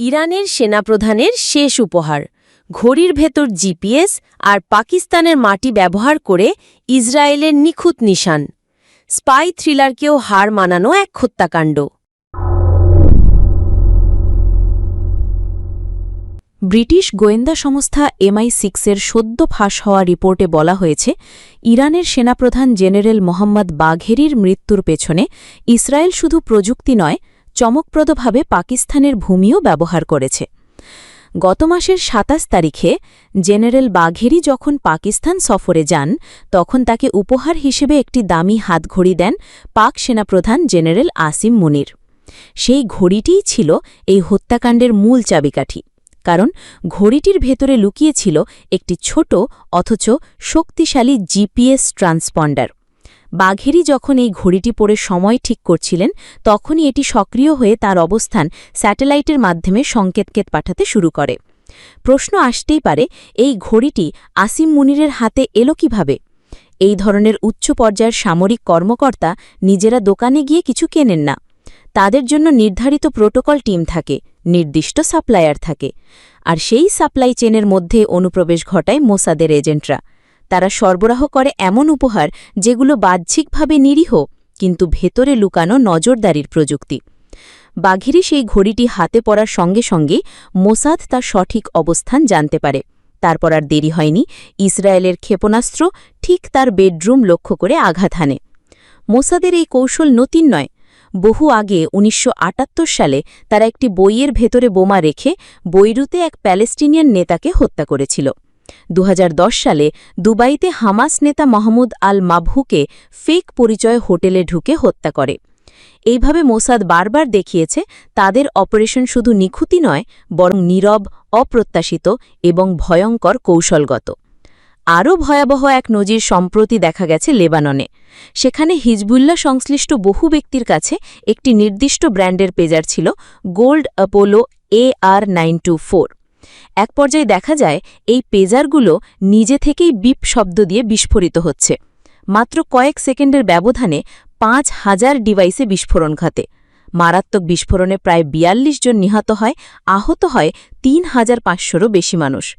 ইরানের সেনাপ্রধানের শেষ উপহার, ঘড়ির ভেতর জিপিএস আর পাকিস্তানের মাটি ব্যবহার করে ইসরায়েলের নিখুঁত নিশান। স্পাই থ্রিলারকেও হার মানানো এক হত্যাকাণ্ড। ব্রিটিশ গোয়েন্দা সংস্থা এমআই সিক্সের সদ্য ফাঁস হওয়া রিপোর্টে বলা হয়েছে, ইরানের সেনাপ্রধান জেনারেল মোহাম্মদ বাঘেরির মৃত্যুর পেছনে ইসরায়েল শুধু প্রযুক্তি নয় চমকপ্রদভাবে পাকিস্তানের ভূমিও ব্যবহার করেছে। গত মাসের সাতাশ তারিখে জেনারেল বাঘেরি যখন পাকিস্তান সফরে যান, তখন তাকে উপহার হিসেবে একটি দামি হাতঘড়ি দেন পাক সেনাপ্রধান জেনারেল আসিম মুনির। সেই ঘড়িটিই ছিল এই হত্যাকাণ্ডের মূল চাবিকাঠি, কারণ ঘড়িটির ভেতরে লুকিয়েছিল একটি ছোট অথচ শক্তিশালী জিপিএস ট্রান্সপন্ডার। বাঘেরি যখন এই ঘড়িটি পরে সময় ঠিক করছিলেন, তখনই এটি সক্রিয় হয়ে তার অবস্থান স্যাটেলাইটের মাধ্যমে সংকেতকেত পাঠাতে শুরু করে। প্রশ্ন আসতেই পারে, এই ঘড়িটি আসিম মুনিরের হাতে এলো কীভাবে? এই ধরনের উচ্চ পর্যায়ের সামরিক কর্মকর্তা নিজেরা দোকানে গিয়ে কিছু কেনেন না। তাদের জন্য নির্ধারিত প্রোটোকল টিম থাকে, নির্দিষ্ট সাপ্লায়ার থাকে। আর সেই সাপ্লাই চেনের মধ্যে অনুপ্রবেশ ঘটায় মোসাদের এজেন্টরা। তারা সরবরাহ করে এমন উপহার যেগুলো বাহ্যিকভাবে নিরীহ, কিন্তু ভেতরে লুকানো নজরদারির প্রযুক্তি। বাঘিরি সেই ঘড়িটি হাতে পড়ার সঙ্গে সঙ্গে মোসাদ তার সঠিক অবস্থান জানতে পারে। তারপর আর দেরি হয়নি, ইসরায়েলের ক্ষেপণাস্ত্র ঠিক তার বেডরুম লক্ষ্য করে আঘাত হানে। মোসাদের এই কৌশল নতুন নয়। বহু আগে উনিশশো আটাত্তর সালে তারা একটি বইয়ের ভেতরে বোমা রেখে বৈরুতে এক প্যালেস্টিনিয়ান নেতাকে হত্যা করেছিল। দু হাজার দশ সালে দুবাইতে হামাস নেতা মাহমুদ আল মাবহুকে ফেক পরিচয় হোটেলে ঢুকে হত্যা করে। এইভাবে মোসাদ বারবার দেখিয়েছে, তাদের অপারেশন শুধু নিখুঁতি নয়, বরং নীরব, অপ্রত্যাশিত এবং ভয়ঙ্কর কৌশলগত। আরও ভয়াবহ এক নজির সম্প্রতি দেখা গেছে লেবাননে। সেখানে হিজবুল্লাহ সংশ্লিষ্ট বহু ব্যক্তির কাছে একটি নির্দিষ্ট ব্র্যান্ডের পেজার ছিল Gold Apollo A R nine two four. এক পর্যায়ে দেখা যায় এই পেজারগুলো নিজে থেকেই বিপ শব্দ দিয়ে বিস্ফোরিত হচ্ছে। মাত্র কয়েক সেকেন্ডের ব্যবধানে পাঁচ হাজার ডিভাইসে বিস্ফোরণ ঘটে। মারাত্মক বিস্ফোরণে প্রায় বিয়াল্লিশ জন নিহত হয়, আহত হয় তিন হাজার পাঁচশোরও বেশি মানুষ।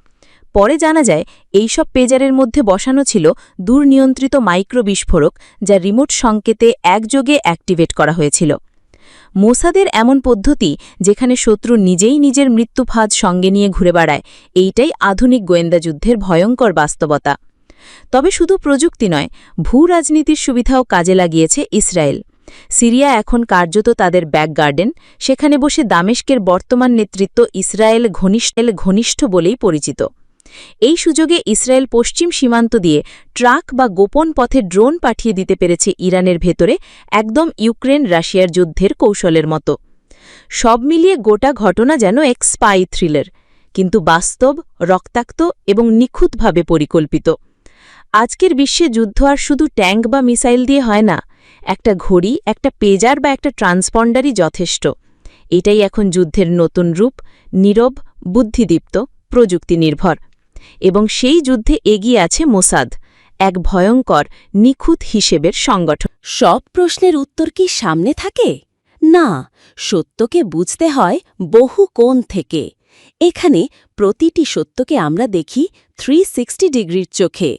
পরে জানা যায় এইসব পেজারের মধ্যে বসানো ছিল দূরনিয়ন্ত্রিত মাইক্রো বিস্ফোরক যা রিমোট সংকেতে একযোগে অ্যাক্টিভেট করা হয়েছিল। মোসাদের এমন পদ্ধতি যেখানে শত্রু নিজেই নিজের মৃত্যুফাজ সঙ্গে নিয়ে ঘুরে বেড়ায়, এইটাই আধুনিক গোয়েন্দা যুদ্ধের ভয়ঙ্কর বাস্তবতা। তবে শুধু প্রযুক্তি নয়, ভূ রাজনীতির সুবিধাও কাজে লাগিয়েছে ইসরায়েল। সিরিয়া এখন কার্যত তাদের ব্যাক গার্ডেন, সেখানে বসে দামেশকের বর্তমান নেতৃত্ব ইসরায়েল ঘনিষ্ঠ ঘনিষ্ঠ বলেই পরিচিত। এই সুযোগে ইসরায়েল পশ্চিম সীমান্ত দিয়ে ট্রাক বা গোপন পথে ড্রোন পাঠিয়ে দিতে পেরেছে ইরানের ভেতরে একদম ইউক্রেন রাশিয়ার যুদ্ধের কৌশলের মতো। সব মিলিয়ে গোটা ঘটনা যেন এক স্পাই থ্রিলার, কিন্তু বাস্তব, রক্তাক্ত এবং নিখুঁতভাবে পরিকল্পিত। আজকের বিশ্বে যুদ্ধ আর শুধু ট্যাঙ্ক বা মিসাইল দিয়ে হয় না, একটা ঘড়ি, একটা পেজার বা একটা ট্রান্সপন্ডারই যথেষ্ট। এটাই এখন যুদ্ধের নতুন রূপ, নীরব, বুদ্ধিদীপ্ত প্রযুক্তি নির্ভর এবং সেই যুদ্ধে এগিয়ে আছে মোসাদ, এক ভয়ঙ্কর, নিখুঁত হিসেবের সংগঠন সব প্রশ্নের উত্তর কি সামনে থাকে? না, সত্যকে বুঝতে হয় বহু কোণ থেকে। এখানে প্রতিটি সত্যকে আমরা দেখি থ্রি ডিগ্রির চোখে।